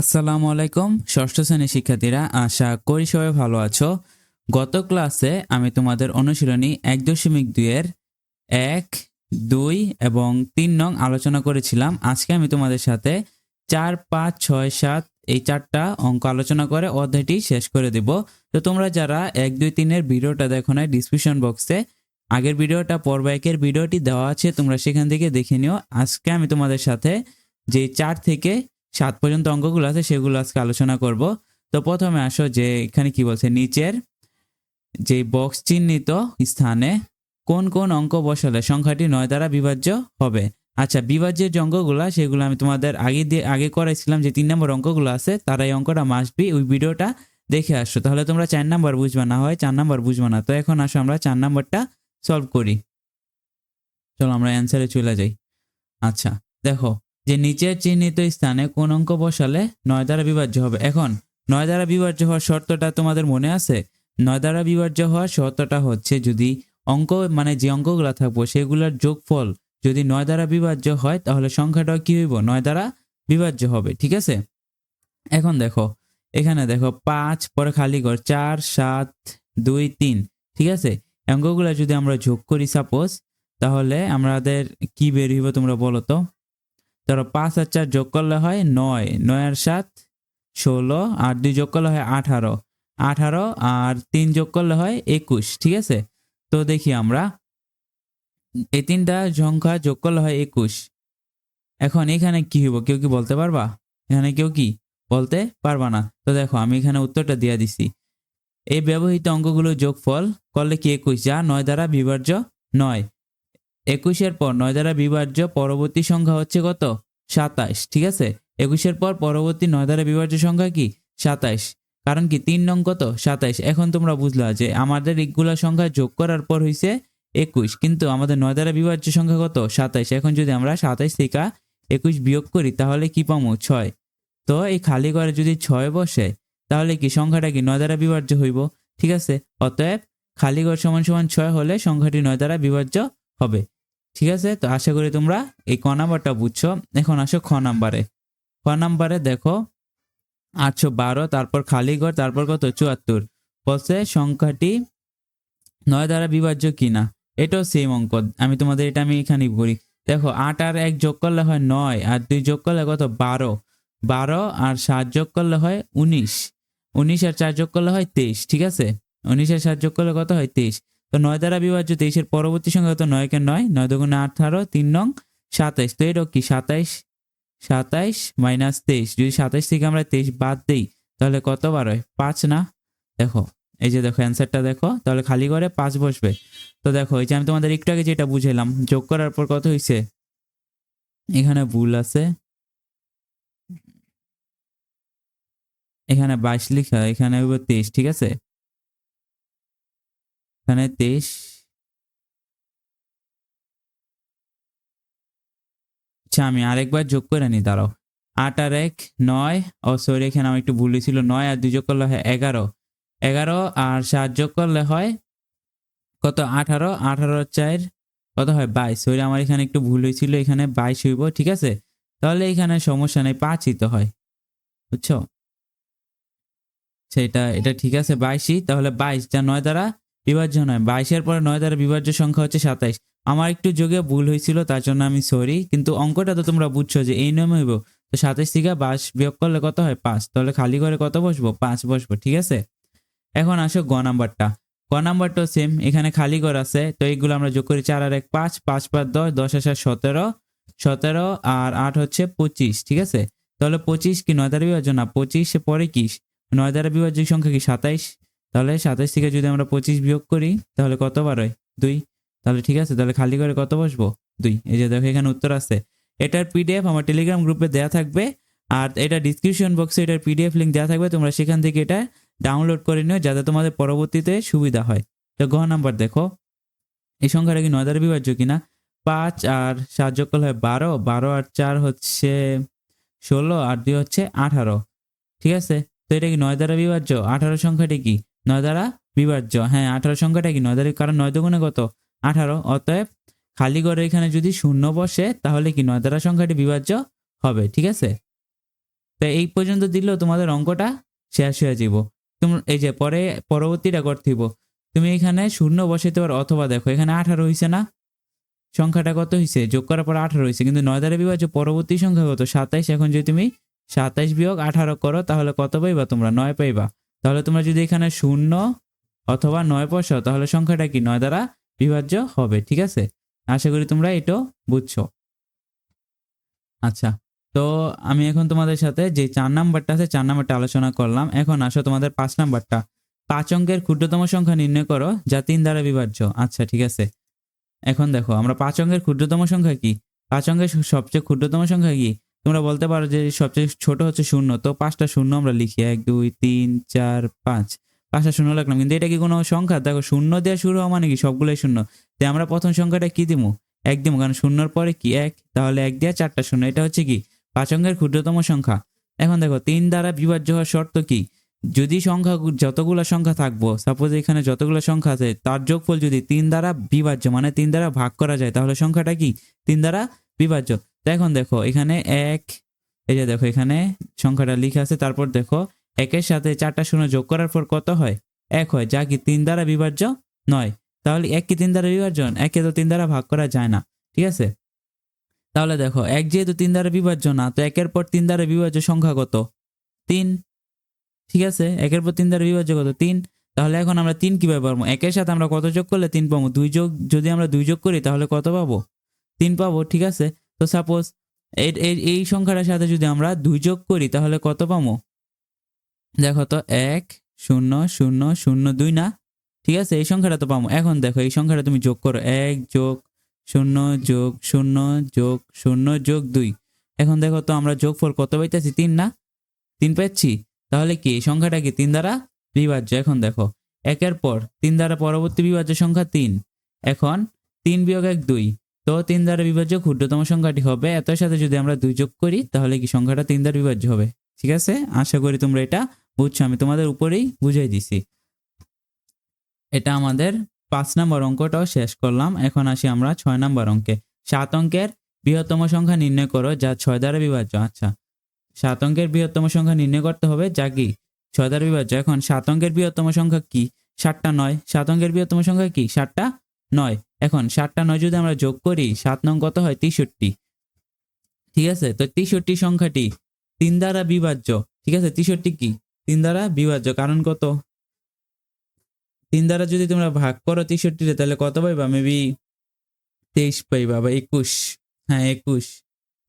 আসসালামু আলাইকুম, ষষ্ঠ শ্রেণির শিক্ষার্থীরা, আশা করি সবাই ভালো আছো। গত ক্লাসে আমি তোমাদের অনুশীলনী এক দশমিক দুইয়ের এক, দুই এবং তিন নং আলোচনা করেছিলাম। আজকে আমি তোমাদের সাথে চার, পাঁচ, ছয়, সাত এই চারটা অঙ্ক আলোচনা করে অধ্যায়টি শেষ করে দেব। তো তোমরা যারা এক, দুই, তিনের ভিডিওটা দেখো না, ডিসক্রিপশন বক্সে আগের ভিডিওটা পর্ব একের ভিডিওটি দেওয়া আছে, তোমরা সেখান থেকে দেখে নিও। আজকে আমি তোমাদের সাথে যে চার থেকে সাত পর্যন্ত অঙ্কগুলো আছে, সেগুলো আজকে আলোচনা করব। তো প্রথমে আসো যে এখানে কি বলছে, নিচের যে বক্স চিহ্নিত স্থানে কোন কোন অঙ্ক বসালে সংখ্যাটি নয় দ্বারা বিভাজ্য হবে। আচ্ছা বিভাজ্যের যে অঙ্কগুলো, সেগুলো আমি তোমাদের আগে দিয়ে, আগে করাইছিলাম যে তিন নম্বর অঙ্কগুলো আছে, তারা এই অঙ্কটা মাস্ট বি ওই ভিডিওটা দেখে আসো। তাহলে তোমরা চার নাম্বার বুঝবে, না হয় চার নাম্বার বুঝবে না। তো এখন আসো আমরা চার নাম্বারটা সলভ করি। চলো আমরা অ্যান্সারে চলে যাই। আচ্ছা দেখো যে নিচের চিহ্নিত স্থানে কোন অঙ্ক বসালে নয় দ্বারা বিভাজ্য হবে। এখন, নয় দ্বারা বিভাজ্য হওয়ার শর্তটা তোমাদের মনে আছে? নয় দ্বারা বিভাজ্য হওয়ার শর্তটা হচ্ছে যদি অঙ্ক মানে যে অঙ্কগুলো থাকব সেগুলোর যোগফল যদি নয় দ্বারা বিভাজ্য হয়, তাহলে সংখ্যাটা কি হইব? নয় দ্বারা বিভাজ্য হবে, ঠিক আছে? এখন দেখো, এখানে দেখো পাঁচ পরে খালি ঘর, চার, সাত, দুই, তিন, ঠিক আছে? অঙ্কগুলো যদি আমরা যোগ করি সাপোজ তাহলে আমাদের কি বের হইব তোমরা বলো তো? ধরো পাঁচ আর চার যোগ করলে হয় নয়। নয় আর সাত, ষোলো। আর দুই যোগ করলে হয় আঠারো। আঠারো আর তিন যোগ করলে হয় একুশ, ঠিক আছে? তো দেখি আমরা। এই তিনটা সংখ্যা যোগ করলে হয় একুশ। এখন এখানে কি হইব, কেউ কি বলতে পারবা? এখানে কেউ কি বলতে পারবা না? তো দেখো, আমি এখানে উত্তরটা দিয়ে দিছি। এই ব্যবহৃত অঙ্কগুলো যোগফল করলে কি একুশ? যা নয় দ্বারা বিভাজ্য নয়। একুশের পর নয় দ্বারা বিভাজ্য, পরবর্তী সংখ্যা হচ্ছে কত? সাতাইশ, ঠিক আছে? একুশের পর পরবর্তী নয় দ্বারা বিভাজ্য সংখ্যা কি? সাতাইশ। কারণ কি? তিন নং কত? সাতাইশ। এখন তোমরা বুঝলা যে আমাদের এগুলা সংখ্যা যোগ করার পর হইছে একুশ, কিন্তু আমাদের নয় দ্বারা বিভাজ্য সংখ্যা কত? সাতাইশ। এখন যদি আমরা সাতাইশ থেকে একুশ বিয়োগ করি, তাহলে কি পামো? ছয়। তো এই খালি ঘরে যদি ছয় বসে, তাহলে কি সংখ্যাটা কি নয় দ্বারা বিভাজ্য হইব? ঠিক আছে? অতএব খালি ঘর সমান সমান ছয় হলে সংখ্যাটি নয় দ্বারা বিভাজ্য হবে। ঠিক আছে? তো আশা করি তোমরা এই ক নাম্বারটা বুঝছ। এখন আসো খ নাম্বারে। খ নাম্বারে দেখো, আটশো বারো, তারপর খালি ঘর, তারপর কত? চুয়াত্তর। বলছে, সংখ্যাটি নয় দ্বারা বিভাজ্য কিনা? এটাও সেম অঙ্ক। আমি তোমাদের এটা আমি এখানেই করি দেখো, আট আর এক যোগ করলে হয় নয়, আর দুই যোগ করলে কত? বারো। বারো আর সাত যোগ করলে হয় উনিশ। উনিশ আর চার যোগ করলে হয় তেইশ, ঠিক আছে? উনিশ আর সাত যোগ করলে কত হয় তেইশ? তো নয় দ্বারা বিভাজ্য তেইশের পরবর্তী সংখ্যা কত নয়কে নয় নয় দুগুণে আঠারো, তিন নং সাতাইশ। তো এটাও কি? সাতাইশ সাতাইশ মাইনাস তেইশ। যদি সাতাইশ থেকে আমরা তেইশ বাদ দিই, তাহলে কত বার হয়? পাঁচ না? দেখো, এই যে দেখো, অ্যান্সারটা দেখো, তাহলে খালি করে পাঁচ বসবে। তো দেখো, এই যে আমি তোমাদের একটু আগে যেটা বুঝাইলাম, যোগ করার পর কত হয়েছে এখানে ভুল আছে। এখানে বাইশ লিখা এখানে তেইশ, ঠিক আছে? এখানে তেইশ। আচ্ছা আমি আরেকবার যোগ করে নি দাঁড়াও। আট আর এক, নয়। ও সরি এখানে আমার একটু ভুল ছিল নয় আর দুই যোগ করলে হয় এগারো। এগারো আর সাত যোগ করলে হয় কত? আঠারো। আঠারো চার কত হয়? বাইশ। সরি আমার এখানে একটু ভুল হয়েছিল। এখানে বাইশ হইব, ঠিক আছে? তাহলে এখানে সমস্যা নেই, পাঁচই তো হয়। বুঝছ? সেটা এটা ঠিক আছে, বাইশই। তাহলে বাইশ, যা নয় দ্বারা বিভাজ্য নয়। বাইশের পরে নয় দ্বারা বিভাজ্য সংখ্যা হচ্ছে সাতাইশ। আমার একটু যোগে ভুল হয়েছিল, তার জন্য আমি সরি, কিন্তু অঙ্কটা তো তোমরা বুঝছ যে এই নিয়মে হইব। তো সাতাইশ থেকে বাইশ বিয়োগ করলে কত হয়? পাঁচ। তাহলে খালি করে কত বসবো? পাঁচ বসবো, ঠিক আছে? এখন আসো গ নাম্বারটা। গ নাম্বারটাও সেম এখানে খালি ঘর আছে, তো এইগুলো আমরা যোগ করি চার আর এক, পাঁচ। পাঁচ পাঁচ দশ দশ হাজার সতেরো। সতেরো আর আট হচ্ছে পঁচিশ, ঠিক আছে? তাহলে পঁচিশ কি নয় দ্বারা বিভাজ্য? না, পঁচিশ পরে কি? নয় দ্বারা বিভাজ্য সংখ্যা কি সাতাইশ? তাহলে সাতাশ থেকে যদি আমরা পঁচিশ বিয়োগ করি, তাহলে কত বার হয়? দুই। তাহলে ঠিক আছে, তাহলে খালি করে কত বসবো? দুই। এই যে দেখো এখানে উত্তর আছে এটার পিডিএফ আমার টেলিগ্রাম গ্রুপে দেওয়া থাকবে, আর এটা ডিসক্রিপশন বক্সে এটার পিডিএফ লিঙ্ক দেওয়া থাকবে, তোমরা সেখান থেকে এটা ডাউনলোড করে নিও, যাতে তোমাদের পরবর্তীতে সুবিধা হয়। তো গ নাম্বার দেখো। এই সংখ্যাটা কি নয় দ্বারা বিভাজ্য কিনা? পাঁচ আর সাত যোগ করলে হয় বারো। বারো আর চার হচ্ছে ষোলো, আর দুই হচ্ছে আঠারো। ঠিক আছে? তো এটা কি নয় দ্বারা বিভাজ্য? আঠারো সংখ্যাটি কি? নয় দ্বারা বিভাজ্য। হ্যাঁ আঠারো সংখ্যাটা কি? নয় দ্বারা, কারণ নয় দুগুণে কত? আঠারো। অতএব খালি ঘরে এখানে যদি শূন্য বসে, তাহলে কি নয় দ্বারা সংখ্যাটি বিভাজ্য হবে, ঠিক আছে? তো এই পর্যন্ত দিলেও তোমাদের অঙ্কটা শেষ হয়ে যাব। তোমরা এই যে পরে, পরবর্তীটা করতে হইব। তুমি এখানে শূন্য বসাইতে পারো, অথবা দেখো, এখানে আঠারো হয়েছে না? সংখ্যাটা কত হয়েছে যোগ করার পর আঠারো হয়েছে কিন্তু নয় দ্বারা বিভাজ্য, পরবর্তী সংখ্যা কত? সাতাইশ। এখন যদি তুমি সাতাইশ বিয়োগ আঠারো করো, তাহলে কত পাইবা তোমরা? নয় পাইবা। তাহলে তোমরা যদি এখানে শূন্য অথবা নয় বসাও তাহলে সংখ্যাটা কি? নয় দ্বারা বিভাজ্য হবে, ঠিক আছে? আশা করি তোমরা এটাও বুঝছ। আচ্ছা তো আমি এখন তোমাদের সাথে যে চার নাম্বারটা আছে, চার নাম্বারটা আলোচনা করলাম। এখন আসো তোমাদের পাঁচ নাম্বারটা। পাঁচ অঙ্কের ক্ষুদ্রতম সংখ্যা নির্ণয় করো, যা তিন দ্বারা বিভাজ্য। আচ্ছা ঠিক আছে। এখন দেখো, আমরা পাঁচ অঙ্কের ক্ষুদ্রতম সংখ্যা কি? পাঁচ অঙ্কের সবচেয়ে ক্ষুদ্রতম সংখ্যা কি? তোমরা বলতে পারো যে সবচেয়ে ছোট হচ্ছে শূন্য, তো পাঁচটা শূন্য আমরা লিখি, এক, দুই, তিন, চার, পাঁচ। পাঁচটা শূন্য লাগলাম, কিন্তু এটা কি কোনো সংখ্যা? দেখো, শূন্য দেওয়া শুরু হওয়া মানে কি? সবগুলোই শূন্য। তো আমরা প্রথম সংখ্যাটা কি দিমু এক দিমু কারণ শূন্যর পরে কি? এক, তাহলে এক দেওয়া চারটা শূন্য, এটা হচ্ছে কি? পাঁচ অঙ্কের ক্ষুদ্রতম সংখ্যা। এখন দেখো, তিন দ্বারা বিভাজ্য হওয়ার শর্ত কি? যদি সংখ্যা, যতগুলো সংখ্যা থাকব সাপোজ এখানে যতগুলো সংখ্যা আছে, তার যোগফল যদি তিন দ্বারা বিভাজ্য মানে তিন দ্বারা ভাগ করা যায়, তাহলে সংখ্যাটা কি? তিন দ্বারা বিভাজ্য। তো এখন দেখো, এখানে এক, এই যে দেখো, এখানে সংখ্যাটা লিখে আছে, তারপর দেখো, একের সাথে চারটা শূন্য যোগ করার পর কত হয়? এক হয়, যা কি তিন দ্বারা বিভাজ্য? নয়। তাহলে এক কি তিন দ্বারা বিভাজ্য? একে তো তিন দ্বারা ভাগ করা যায় না, ঠিক আছে? তাহলে দেখো, এক যেহেতু তিন দ্বারা বিভাজ্য না, তো একের পর তিন দ্বারা বিভাজ্য সংখ্যা কত? তিন, ঠিক আছে? একের পর তিন দ্বারা বিভাজ্য কত? তিন। তাহলে এখন আমরা তিন কীভাবে পাবো? একের সাথে আমরা কত যোগ করলে তিন পাবো? দুই যোগ, যদি আমরা দুই যোগ করি, তাহলে কত পাবো? তিন পাবো, ঠিক আছে? তো সাপোজ এই সংখ্যাটার সাথে যদি আমরা দুই যোগ করি, তাহলে কত পাবো? দেখো তো, এক, শূন্য শূন্য শূন্য, দুই না? ঠিক আছে, এই সংখ্যাটা তো পাবো। এখন দেখো, এই সংখ্যাটা তুমি যোগ করো। এক যোগ, শূন্য যোগ শূন্য যোগ শূন্য যোগ দুই। এখন দেখো তো, আমরা যোগফল কত পাইতেছি? তিন না? তিন পাচ্ছি তাহলে কি, এই সংখ্যাটা কি তিন দ্বারা বিভাজ্য? এখন দেখো, একের পর তিন দ্বারা পরবর্তী বিভাজ্য সংখ্যা তিন। এখন তিন বিয়োগ এক দুই। তো তিন দ্বারা বিভাজ্য ক্ষুদ্রতম সংখ্যাটি হবে। এত সাথে যদি আমরা দুই যোগ করি, তাহলে কি সংখ্যাটা তিন দ্বারা বিভাজ্য হবে? ঠিক আছে? আশা করি তোমরা এটা বুঝছ। আমি তোমাদের উপরেই বুঝাই দিছি। এটা আমাদের পাঁচ নম্বর অঙ্কটাও শেষ করলাম। এখন আসি আমরা ছয় নম্বর অঙ্কে। সাত অঙ্কের বৃহত্তম সংখ্যা নির্ণয় করো, যা ছয় দ্বারা বিভাজ্য। আচ্ছা। সাত অঙ্কের বৃহত্তম সংখ্যা নির্ণয় করতে হবে, যা কি? ছয় দ্বারা বিভাজ্য। এখন সাত অঙ্কের বৃহত্তম সংখ্যা কি? সাতটা নয়। সাত অঙ্কের বৃহত্তম সংখ্যা কি? সাতটা নয়। এখন সাতটা নয় যদি আমরা যোগ করি, সাত নং কত হয়? তেষট্টি। ঠিক আছে? তো তেষট্টি সংখ্যাটি তিন দ্বারা বিভাজ্য। ঠিক আছে? তেষট্টি কি? তিন দ্বারা বিভাজ্য। কারণ কত? তিন দ্বারা যদি তোমরা ভাগ করো তেষট্টিতে তাহলে কত পাইবা? মেবি তেইশ পাইবা বা একুশ। হ্যাঁ একুশ।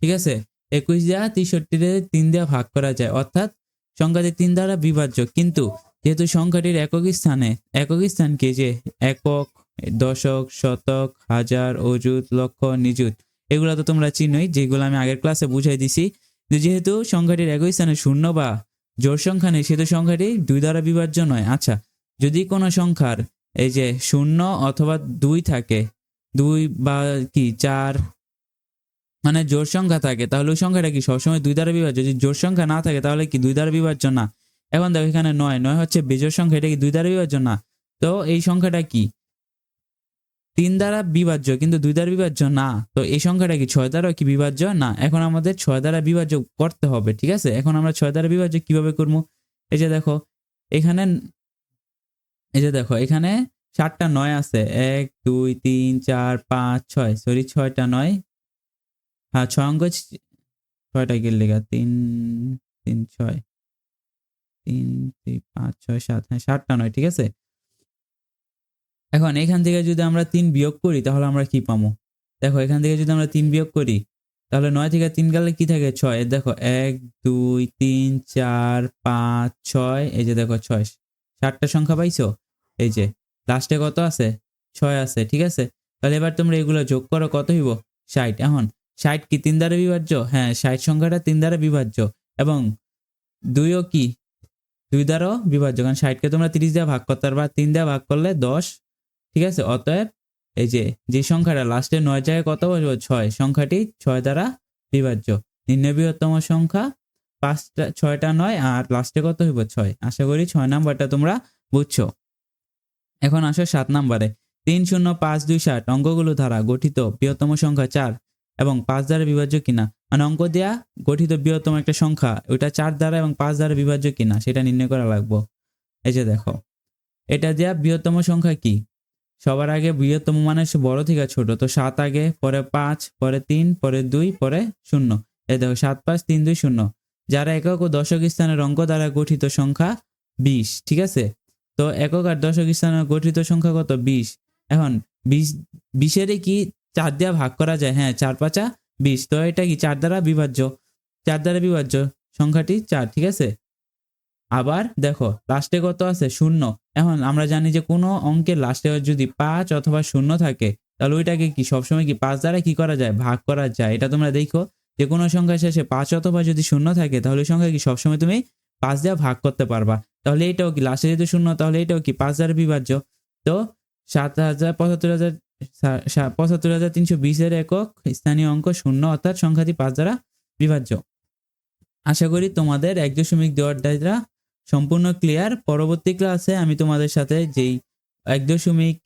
ঠিক আছে? একুশ দেওয়া তেষট্টিতে তিন দেওয়া ভাগ করা যায়। অর্থাৎ সংখ্যাটি তিন দ্বারা বিভাজ্য। কিন্তু যেহেতু সংখ্যাটির একক স্থানে, একক স্থান কি? যে একক দশক, শতক, হাজার, অযুত, লক্ষ, নিযুত। এগুলো তো তোমরা চিনোই, যেগুলো আমি আগের ক্লাসে বুঝাই দিছি। যেহেতু সংখ্যাটির একই স্থানে শূন্য বা জোর সংখ্যা নেই, সেহেতু সংখ্যাটি দুই দ্বারা বিভাজ্য নয়। আচ্ছা যদি কোনো সংখ্যার এই যে শূন্য অথবা দুই থাকে, দুই বা কি, চার মানে জোর সংখ্যা থাকে, তাহলে ওই সংখ্যাটা কি সবসময় দুই দ্বারা বিভাজ্য? যদি জোর সংখ্যা না থাকে, তাহলে কি দুই দ্বারা বিভাজ্য না? এখন দেখো এখানে নয় নয় হচ্ছে বেজোর সংখ্যা, এটা কি দুই দ্বারা বিভাজ্য না? তো এই সংখ্যাটা কি? তিন দ্বারা বিভাজ্য, কিন্তু দুই দ্বারা বিভাজ্য না। তো এই সংখ্যাটা কি ছয় দ্বারা কি বিভাজ্য? না, এখন আমাদের ছয় দ্বারা বিভাজ্য করতে হবে, ঠিক আছে? এখন আমরা ছয় দ্বারা বিভাজ্য কীভাবে করব? এই যে দেখো, এখানে, এই যে দেখো, এখানে সাতটা নয় আছে। এক, দুই, তিন, চার, পাঁচ, ছয় সরি ছয়টা নয়। হ্যাঁ ছয় অঙ্ক ছয়টা গেল তিন তিন, ছয়, তিন দুই পাঁচ, ছয়, সাত হ্যাঁ সাতটা নয়, ঠিক আছে? এখন এখান থেকে যদি আমরা তিন বিয়োগ করি, তাহলে আমরা কি পাবো? দেখো, এখান থেকে যদি আমরা তিন বিয়োগ করি, তাহলে নয় থেকে তিন গেলে কি থাকে? ছয়। দেখো, এক, দুই, তিন, চার, পাঁচ, ছয়। এই যে দেখো, ছয়। চারটা সংখ্যা পাইছো? এই যে লাস্টে কত আছে? ছয় আছে, ঠিক আছে? তাহলে এবার তোমরা এগুলো যোগ করো, কত হইব? ষাট। এখন, ষাট কি তিন দ্বারা বিভাজ্য? হ্যাঁ ষাট সংখ্যাটা তিন দ্বারা বিভাজ্য। এবং দুইও কি? দুই দ্বারাও বিভাজ্য। কারণ ষাটকে তোমরা তিরিশ দিয়ে ভাগ করতে পারবা। তিন দিয়ে ভাগ করলে দশ। ঠিক আছে? অতএব এই যে যে সংখ্যাটা লাস্টে নয় জায়গায় কত বসবো? ছয়। সংখ্যাটি ছয় দ্বারা বিভাজ্য। নিম্ন বৃহত্তম সংখ্যা পাঁচটা, ছয়টা নয় আর লাস্টে কত হইব? ছয়। আশা করি ছয় নাম্বারটা তোমরা বুঝছ। এখন আসো সাত নাম্বারে। তিন শূন্য পাঁচ দুই ষাট অঙ্কগুলো দ্বারা গঠিত বৃহত্তম সংখ্যা চার এবং পাঁচ দ্বারা বিভাজ্য কিনা? মানে অঙ্ক দেয়া গঠিত বৃহত্তম একটা সংখ্যা, ওইটা চার দ্বারা এবং পাঁচ দ্বারা বিভাজ্য কিনা? সেটা নির্ণয় করা লাগবো। এই যে দেখো, এটা দেয়া বৃহত্তম সংখ্যা কি? সবার আগে বৃহত্তম মানে বড় থেকে ছোট। তো সাত আগে, পরে পাঁচ, পরে তিন, পরে দুই, পরে শূন্য। এ দেখো, সাত, পাঁচ, তিন, দুই, শূন্য। যারা একক ও দশক স্থানের অঙ্ক দ্বারা গঠিত সংখ্যা বিশ, ঠিক আছে? তো একক আর দশক স্থানের গঠিত সংখ্যা কত? বিশ। এখন বিশ বিশেরই কি চার দিয়ে ভাগ করা যায়? হ্যাঁ চার পাঁচা বিশ। তো এটা কি চার দ্বারা বিভাজ্য? চার দ্বারা বিভাজ্য। সংখ্যাটি চার, ঠিক আছে? আবার দেখো লাস্টে কত আছে? শূন্য। এখন আমরা জানি যে কোনো অঙ্কের লাস্টে যদি পাঁচ অথবা শূন্য থাকে, তাহলে ওইটাকে কি সবসময় কি পাঁচ দ্বারা কি করা যায়? ভাগ করা যায়। এটা তোমরা দেখো যে কোনো সংখ্যা শেষে পাঁচ অথবা যদি শূন্য থাকে, তাহলে ওই সংখ্যা কি সবসময় তুমি পাঁচ দিয়ে ভাগ করতে পারবা। তাহলে এটাও কি লাস্টে যদি শূন্য, তাহলে এটাও কি পাঁচ দ্বারা বিভাজ্য? তো সাত হাজার পঁচাত্তর হাজার পঁচাত্তর হাজার তিনশো বিশের একক স্থানীয় অঙ্ক শূন্য, অর্থাৎ সংখ্যাটি পাঁচ দ্বারা বিভাজ্য। আশা করি তোমাদের এক দশমিক দুই অধ্যায়টা সম্পূর্ণ ক্লিয়ার পরবর্তী ক্লাসে আমি তোমাদের সাথে যেই এক দশমিক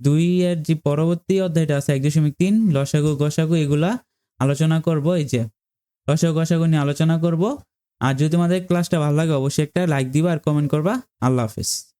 দুই এর যে পরবর্তী অধ্যায়টা আছে এক দশমিক তিন, লসাগু, গসাগু, এগুলা আলোচনা করব। এই যে লসাগু, গসাগু নিয়ে আলোচনা করব। আর যদি তোমাদের ক্লাসটা ভালো লাগে, অবশ্যই একটা লাইক দিবা আর কমেন্ট করবা। আল্লাহ হাফিজ।